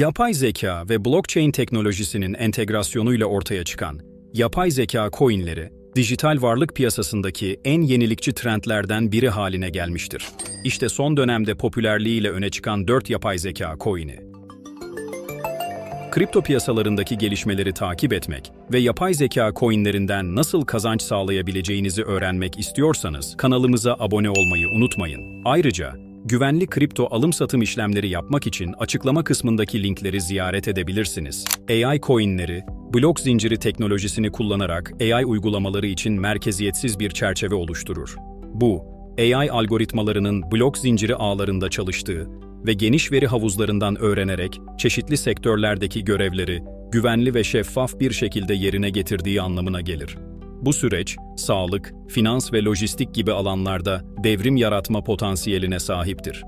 Yapay zeka ve blockchain teknolojisinin entegrasyonuyla ortaya çıkan yapay zeka coinleri, dijital varlık piyasasındaki en yenilikçi trendlerden biri haline gelmiştir. İşte son dönemde popülerliğiyle öne çıkan 4 yapay zeka coin'i. Kripto piyasalarındaki gelişmeleri takip etmek ve yapay zeka coinlerinden nasıl kazanç sağlayabileceğinizi öğrenmek istiyorsanız kanalımıza abone olmayı unutmayın. Ayrıca güvenli kripto alım-satım işlemleri yapmak için açıklama kısmındaki linkleri ziyaret edebilirsiniz. AI coinleri, blok zinciri teknolojisini kullanarak AI uygulamaları için merkeziyetsiz bir çerçeve oluşturur. Bu, AI algoritmalarının blok zinciri ağlarında çalıştığı ve geniş veri havuzlarından öğrenerek çeşitli sektörlerdeki görevleri güvenli ve şeffaf bir şekilde yerine getirdiği anlamına gelir. Bu süreç, sağlık, finans ve lojistik gibi alanlarda devrim yaratma potansiyeline sahiptir.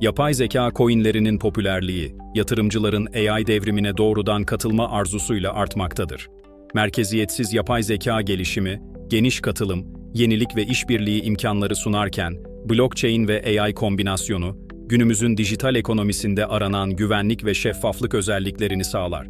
Yapay zeka coinlerinin popülerliği, yatırımcıların AI devrimine doğrudan katılma arzusuyla artmaktadır. Merkeziyetsiz yapay zeka gelişimi, geniş katılım, yenilik ve işbirliği imkanları sunarken, blockchain ve AI kombinasyonu, günümüzün dijital ekonomisinde aranan güvenlik ve şeffaflık özelliklerini sağlar.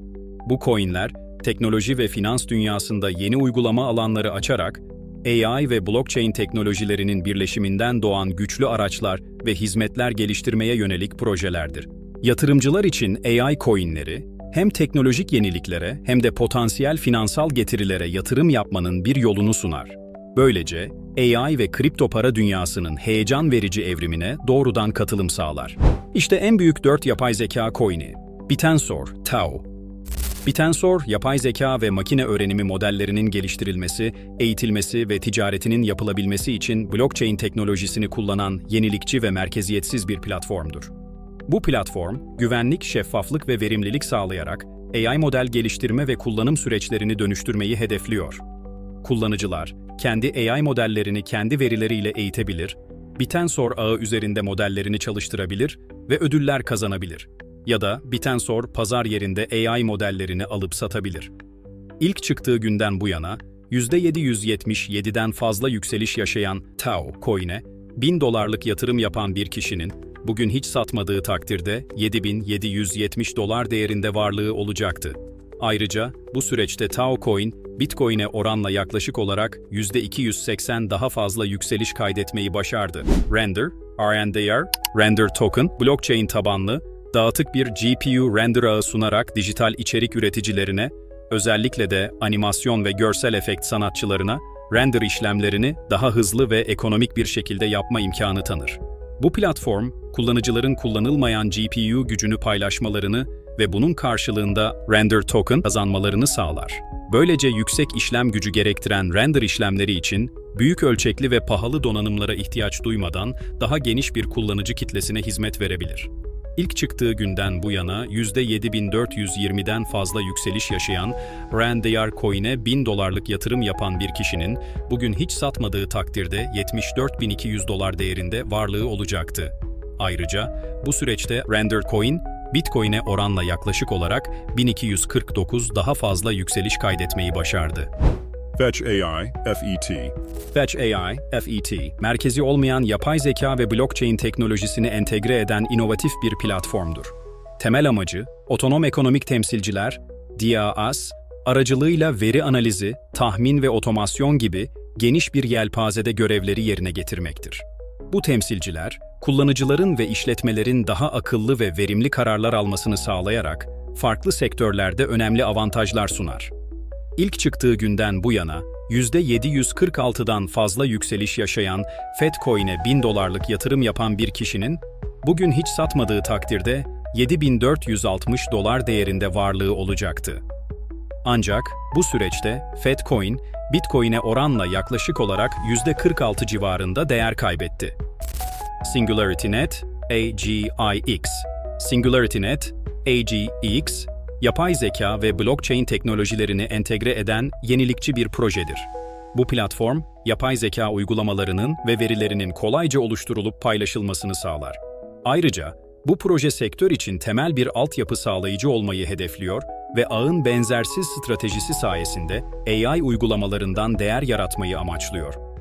Bu coinler, teknoloji ve finans dünyasında yeni uygulama alanları açarak, AI ve blockchain teknolojilerinin birleşiminden doğan güçlü araçlar ve hizmetler geliştirmeye yönelik projelerdir. Yatırımcılar için AI coinleri, hem teknolojik yeniliklere hem de potansiyel finansal getirilere yatırım yapmanın bir yolunu sunar. Böylece AI ve kripto para dünyasının heyecan verici evrimine doğrudan katılım sağlar. İşte en büyük 4 yapay zeka coin'i. Bitensor, Tau. Bitensor, yapay zeka ve makine öğrenimi modellerinin geliştirilmesi, eğitilmesi ve ticaretinin yapılabilmesi için blockchain teknolojisini kullanan yenilikçi ve merkeziyetsiz bir platformdur. Bu platform, güvenlik, şeffaflık ve verimlilik sağlayarak AI model geliştirme ve kullanım süreçlerini dönüştürmeyi hedefliyor. Kullanıcılar, kendi AI modellerini kendi verileriyle eğitebilir, Bitensor ağı üzerinde modellerini çalıştırabilir ve ödüller kazanabilir. Ya da Bitensor pazar yerinde AI modellerini alıp satabilir. İlk çıktığı günden bu yana, %777'den fazla yükseliş yaşayan Tau coin'e 1000 dolarlık yatırım yapan bir kişinin bugün hiç satmadığı takdirde 7770 dolar değerinde varlığı olacaktı. Ayrıca bu süreçte Tau Coin, Bitcoin'e oranla yaklaşık olarak %280 daha fazla yükseliş kaydetmeyi başardı. Render, RNDR, Render Token, blockchain tabanlı, dağıtık bir GPU render ağı sunarak dijital içerik üreticilerine, özellikle de animasyon ve görsel efekt sanatçılarına, render işlemlerini daha hızlı ve ekonomik bir şekilde yapma imkanı tanır. Bu platform, kullanıcıların kullanılmayan GPU gücünü paylaşmalarını ve bunun karşılığında render token kazanmalarını sağlar. Böylece yüksek işlem gücü gerektiren render işlemleri için büyük ölçekli ve pahalı donanımlara ihtiyaç duymadan daha geniş bir kullanıcı kitlesine hizmet verebilir. İlk çıktığı günden bu yana %7420'den fazla yükseliş yaşayan Randyar Coin'e 1000 dolarlık yatırım yapan bir kişinin bugün hiç satmadığı takdirde 74.200 dolar değerinde varlığı olacaktı. Ayrıca bu süreçte Render Coin, Bitcoin'e oranla yaklaşık olarak 1249 daha fazla yükseliş kaydetmeyi başardı. Fetch AI, FET. Fetch AI, FET, merkezi olmayan yapay zeka ve blockchain teknolojisini entegre eden inovatif bir platformdur. Temel amacı, otonom ekonomik temsilciler, DAAs, aracılığıyla veri analizi, tahmin ve otomasyon gibi geniş bir yelpazede görevleri yerine getirmektir. Bu temsilciler, kullanıcıların ve işletmelerin daha akıllı ve verimli kararlar almasını sağlayarak farklı sektörlerde önemli avantajlar sunar. İlk çıktığı günden bu yana %746'dan fazla yükseliş yaşayan Fedcoin'e 1000 dolarlık yatırım yapan bir kişinin bugün hiç satmadığı takdirde 7460 dolar değerinde varlığı olacaktı. Ancak bu süreçte Fedcoin, Bitcoin'e oranla yaklaşık olarak %46 civarında değer kaybetti. SingularityNet, AGIX, SingularityNet, AGX, yapay zeka ve blockchain teknolojilerini entegre eden yenilikçi bir projedir. Bu platform, yapay zeka uygulamalarının ve verilerinin kolayca oluşturulup paylaşılmasını sağlar. Ayrıca, bu proje sektör için temel bir altyapı sağlayıcı olmayı hedefliyor ve ağın benzersiz stratejisi sayesinde AI uygulamalarından değer yaratmayı amaçlıyor.